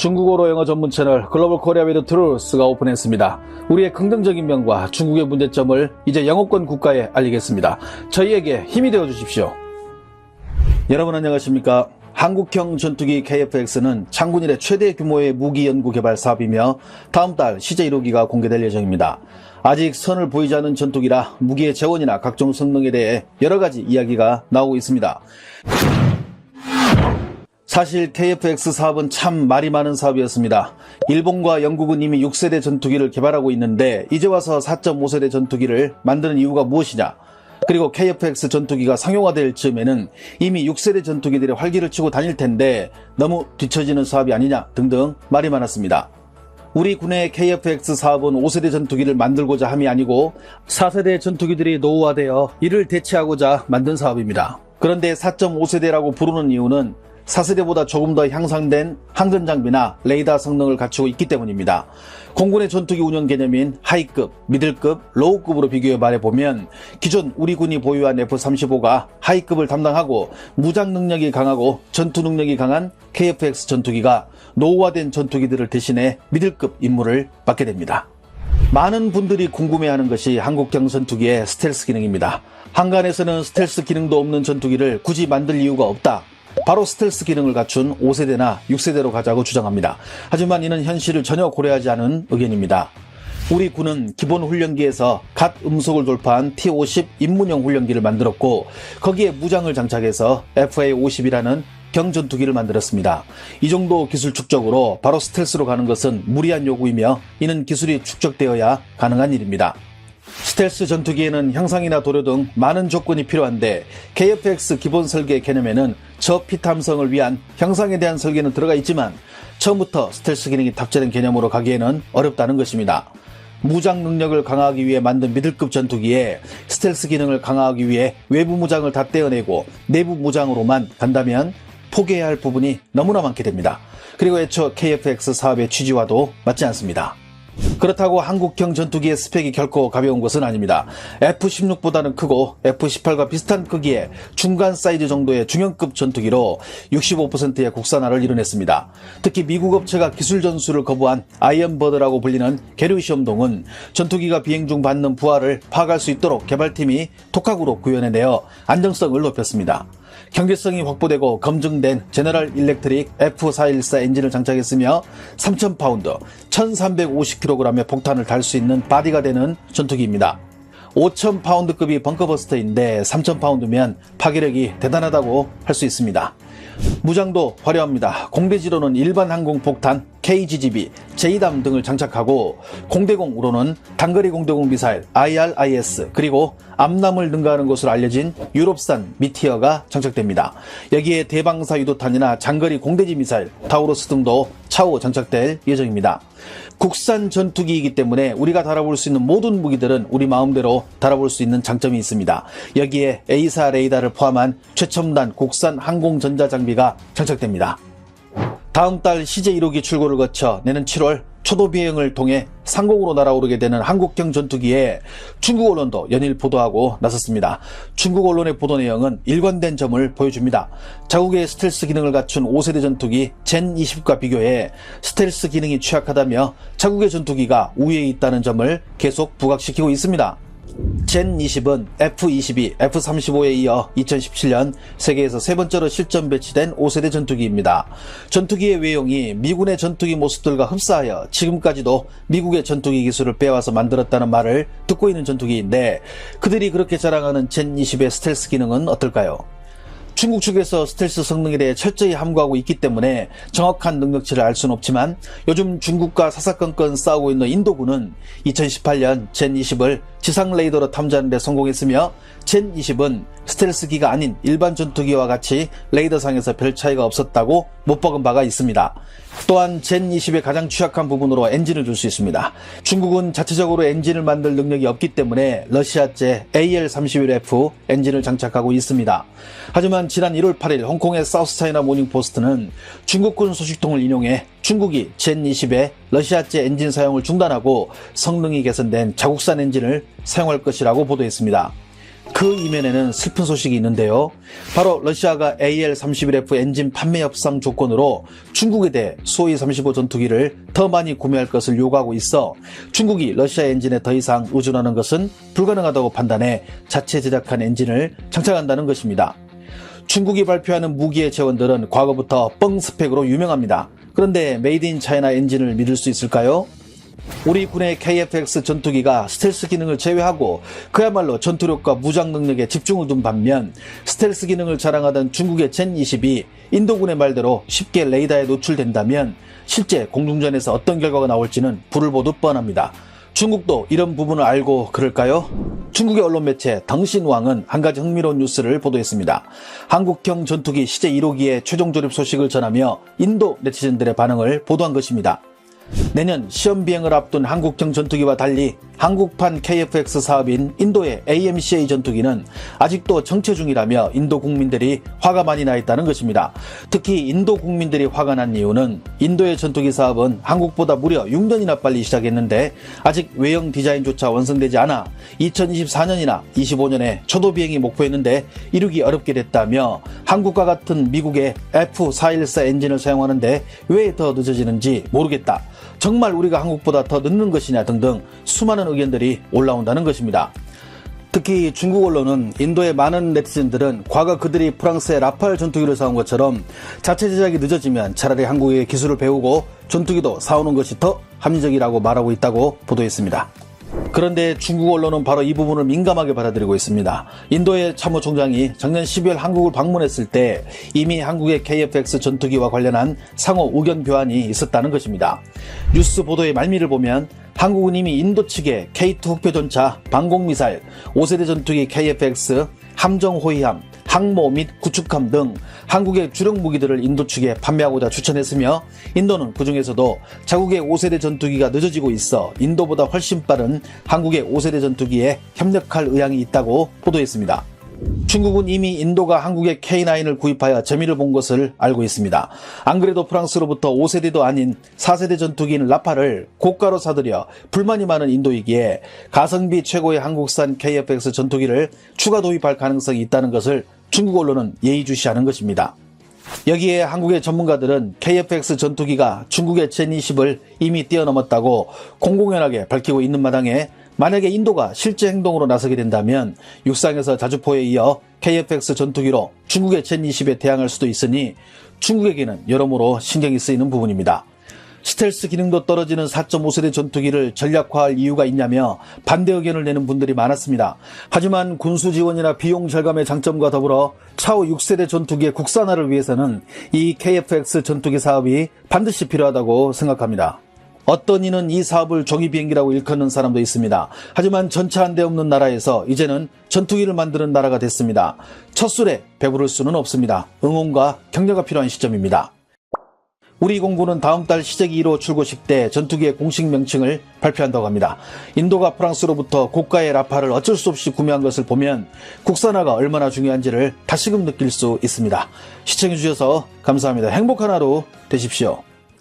중국어로 영어 전문 채널 글로벌 코리아 웨드 트루스가 오픈했습니다. 우리의 긍정적인 면과 중국의 문제점을 이제 영어권 국가에 알리겠습니다. 저희에게 힘이 되어 주십시오. 여러분 안녕하십니까? 한국형 전투기 KF-X는 창군 이래 최대 규모의 무기 연구 개발 사업이며 다음 달 시제 1호기가 공개될 예정입니다. 아직 선을 보이지 않은 전투기라 무기의 재원이나 각종 성능에 대해 여러 가지 이야기가 나오고 있습니다. 사실 KF-X 사업은 참 말이 많은 사업이었습니다. 일본과 영국은 이미 6세대 전투기를 개발하고 있는데 이제 와서 4.5세대 전투기를 만드는 이유가 무엇이냐? 그리고 KF-X 전투기가 상용화될 즈음에는 이미 6세대 전투기들이 활기를 치고 다닐 텐데 너무 뒤처지는 사업이 아니냐 등등 말이 많았습니다. 우리 군의 KF-X 사업은 5세대 전투기를 만들고자 함이 아니고 4세대 전투기들이 노후화되어 이를 대체하고자 만든 사업입니다. 그런데 4.5세대라고 부르는 이유는 4세대보다 조금 더 향상된 항전 장비나 레이더 성능을 갖추고 있기 때문입니다. 공군의 전투기 운영 개념인 하이급, 미들급, 로우급으로 비교해 말해보면 기존 우리 군이 보유한 F-35가 하이급을 담당하고 무장 능력이 강하고 전투 능력이 강한 KF-X 전투기가 노후화된 전투기들을 대신해 미들급 임무를 맡게 됩니다. 많은 분들이 궁금해하는 것이 한국형 전투기의 스텔스 기능입니다. 한간에서는 스텔스 기능도 없는 전투기를 굳이 만들 이유가 없다. 바로 스텔스 기능을 갖춘 5세대나 6세대로 가자고 주장합니다. 하지만 이는 현실을 전혀 고려하지 않은 의견입니다. 우리 군은 기본 훈련기에서 갓 음속을 돌파한 T-50 입문형 훈련기를 만들었고 거기에 무장을 장착해서 FA-50이라는 경전투기를 만들었습니다. 이 정도 기술 축적으로 바로 스텔스로 가는 것은 무리한 요구이며 이는 기술이 축적되어야 가능한 일입니다. 스텔스 전투기에는 형상이나 도료 등 많은 조건이 필요한데 KF-X 기본 설계 개념에는 저피 탐성을 위한 형상에 대한 설계는 들어가 있지만 처음부터 스텔스 기능이 탑재된 개념으로 가기에는 어렵다는 것입니다. 무장 능력을 강화하기 위해 만든 미들급 전투기에 스텔스 기능을 강화하기 위해 외부 무장을 다 떼어내고 내부 무장으로만 간다면 포기해야 할 부분이 너무나 많게 됩니다. 그리고 애초 KF-X 사업의 취지와도 맞지 않습니다. 그렇다고 한국형 전투기의 스펙이 결코 가벼운 것은 아닙니다. F-16보다는 크고 F-18과 비슷한 크기의 중간 사이즈 정도의 중형급 전투기로 65%의 국산화를 이뤄냈습니다. 특히 미국 업체가 기술 전수를 거부한 아이언버드라고 불리는 게르시엄동은 전투기가 비행 중 받는 부하를 파악할 수 있도록 개발팀이 톡학으로 구현해내어 안정성을 높였습니다. 경제성이 확보되고 검증된 제너럴 일렉트릭 F414 엔진을 장착했으며 3,000파운드, 1,350kg의 폭탄을 달 수 있는 바디가 되는 전투기입니다. 5,000파운드급이 벙커버스터인데 3,000파운드면 파괴력이 대단하다고 할 수 있습니다. 무장도 화려합니다. 공대지로는 일반 항공폭탄, KGGB, 제이담 등을 장착하고 공대공으로는 단거리 공대공 미사일 IRIS 그리고 암남을 능가하는 것으로 알려진 유럽산 미티어가 장착됩니다. 여기에 대방사 유도탄이나 장거리 공대지 미사일 타우로스 등도 차후 장착될 예정입니다. 국산 전투기이기 때문에 우리가 달아볼 수 있는 모든 무기들은 우리 마음대로 달아볼 수 있는 장점이 있습니다. 여기에 A사 레이더를 포함한 최첨단 국산 항공 전자 장비가 장착됩니다. 다음 달 CJ 1호기 출고를 거쳐 내년 7월 초도 비행을 통해 상공으로 날아오르게 되는 한국형 전투기에 중국 언론도 연일 보도하고 나섰습니다. 중국 언론의 보도 내용은 일관된 점을 보여줍니다. 자국의 스텔스 기능을 갖춘 5세대 전투기 젠 20과 비교해 스텔스 기능이 취약하다며 자국의 전투기가 우위에 있다는 점을 계속 부각시키고 있습니다. 젠 20은 F-22, F-35에 이어 2017년 세계에서 세 번째로 실전 배치된 5세대 전투기입니다. 전투기의 외형이 미군의 전투기 모습들과 흡사하여 지금까지도 미국의 전투기 기술을 빼와서 만들었다는 말을 듣고 있는 전투기인데 그들이 그렇게 자랑하는 젠 20의 스텔스 기능은 어떨까요? 중국 측에서 스텔스 성능에 대해 철저히 함구하고 있기 때문에 정확한 능력치를 알 수는 없지만 요즘 중국과 사사건건 싸우고 있는 인도군은 2018년 젠20을 지상 레이더로 탐지하는 데 성공했으며 젠20은 스텔스기가 아닌 일반 전투기와 같이 레이더상에서 별 차이가 없었다고 못 박은 바가 있습니다. 또한 젠20의 가장 취약한 부분으로 엔진을 줄 수 있습니다. 중국은 자체적으로 엔진을 만들 능력이 없기 때문에 러시아제 AL31F 엔진을 장착하고 있습니다. 하지만 지난 1월 8일 홍콩의 사우스차이나 모닝포스트는 중국군 소식통을 인용해 중국이 젠20의 러시아제 엔진 사용을 중단하고 성능이 개선된 자국산 엔진을 사용할 것이라고 보도했습니다. 그 이면에는 슬픈 소식이 있는데요. 바로 러시아가 AL-31F 엔진 판매 협상 조건으로 중국에 대해 수호이 35 전투기를 더 많이 구매할 것을 요구하고 있어 중국이 러시아 엔진에 더 이상 의존하는 것은 불가능하다고 판단해 자체 제작한 엔진을 장착한다는 것입니다. 중국이 발표하는 무기의 재원들은 과거부터 뻥 스펙으로 유명합니다. 그런데 메이드 인 차이나 엔진을 믿을 수 있을까요? 우리 군의 KFX 전투기가 스텔스 기능을 제외하고 그야말로 전투력과 무장 능력에 집중을 둔 반면 스텔스 기능을 자랑하던 중국의 젠22 인도군의 말대로 쉽게 레이더에 노출된다면 실제 공중전에서 어떤 결과가 나올지는 불을 보듯 뻔합니다. 중국도 이런 부분을 알고 그럴까요? 중국의 언론 매체 덩신왕은 한 가지 흥미로운 뉴스를 보도했습니다. 한국형 전투기 시제 1호기의 최종 조립 소식을 전하며 인도 네티즌들의 반응을 보도한 것입니다. 내년 시험 비행을 앞둔 한국형 전투기와 달리 한국판 KF-X 사업인 인도의 AMCA 전투기는 아직도 정체 중이라며 인도 국민들이 화가 많이 나 있다는 것입니다. 특히 인도 국민들이 화가 난 이유는 인도의 전투기 사업은 한국보다 무려 6년이나 빨리 시작했는데 아직 외형 디자인조차 완성되지 않아 2024년이나 25년에 초도 비행이 목표였는데 이루기 어렵게 됐다며 한국과 같은 미국의 F414 엔진을 사용하는데 왜 더 늦어지는지 모르겠다. 정말 우리가 한국보다 더 늦는 것이냐 등등 수많은 의견들이 올라온다는 것입니다. 특히 중국 언론은 인도의 많은 네티즌들은 과거 그들이 프랑스의 라팔 전투기를 사온 것처럼 자체 제작이 늦어지면 차라리 한국의 기술을 배우고 전투기도 사오는 것이 더 합리적이라고 말하고 있다고 보도했습니다. 그런데 중국 언론은 바로 이 부분을 민감하게 받아들이고 있습니다. 인도의 참모총장이 작년 12월 한국을 방문했을 때 이미 한국의 KF-X 전투기와 관련한 상호 의견 교환이 있었다는 것입니다. 뉴스 보도의 말미를 보면 한국은 이미 인도 측에 K2 흑표 전차, 방공미사일, 5세대 전투기 KF-X, 함정 호위함, 항모 및 구축함 등 한국의 주력 무기들을 인도 측에 판매하고자 추천했으며 인도는 그 중에서도 자국의 5세대 전투기가 늦어지고 있어 인도보다 훨씬 빠른 한국의 5세대 전투기에 협력할 의향이 있다고 보도했습니다. 중국은 이미 인도가 한국의 K9을 구입하여 재미를 본 것을 알고 있습니다. 안 그래도 프랑스로부터 5세대도 아닌 4세대 전투기인 라파를 고가로 사들여 불만이 많은 인도이기에 가성비 최고의 한국산 KF-X 전투기를 추가 도입할 가능성이 있다는 것을 중국 언론은 예의주시하는 것입니다. 여기에 한국의 전문가들은 KF-X 전투기가 중국의 젠20을 이미 뛰어넘었다고 공공연하게 밝히고 있는 마당에 만약에 인도가 실제 행동으로 나서게 된다면 육상에서 자주포에 이어 KF-X 전투기로 중국의 젠20에 대항할 수도 있으니 중국에게는 여러모로 신경이 쓰이는 부분입니다. 스텔스 기능도 떨어지는 4.5세대 전투기를 전략화할 이유가 있냐며 반대 의견을 내는 분들이 많았습니다. 하지만 군수 지원이나 비용 절감의 장점과 더불어 차후 6세대 전투기의 국산화를 위해서는 이 KF-X 전투기 사업이 반드시 필요하다고 생각합니다. 어떤 이는 이 사업을 종이 비행기라고 일컫는 사람도 있습니다. 하지만 전차 한 대 없는 나라에서 이제는 전투기를 만드는 나라가 됐습니다. 첫 술에 배부를 수는 없습니다. 응원과 격려가 필요한 시점입니다. 우리 공군은 다음 달 시제기 1호 출고식 때 전투기의 공식 명칭을 발표한다고 합니다. 인도가 프랑스로부터 고가의 라파를 어쩔 수 없이 구매한 것을 보면 국산화가 얼마나 중요한지를 다시금 느낄 수 있습니다. 시청해주셔서 감사합니다. 행복한 하루 되십시오.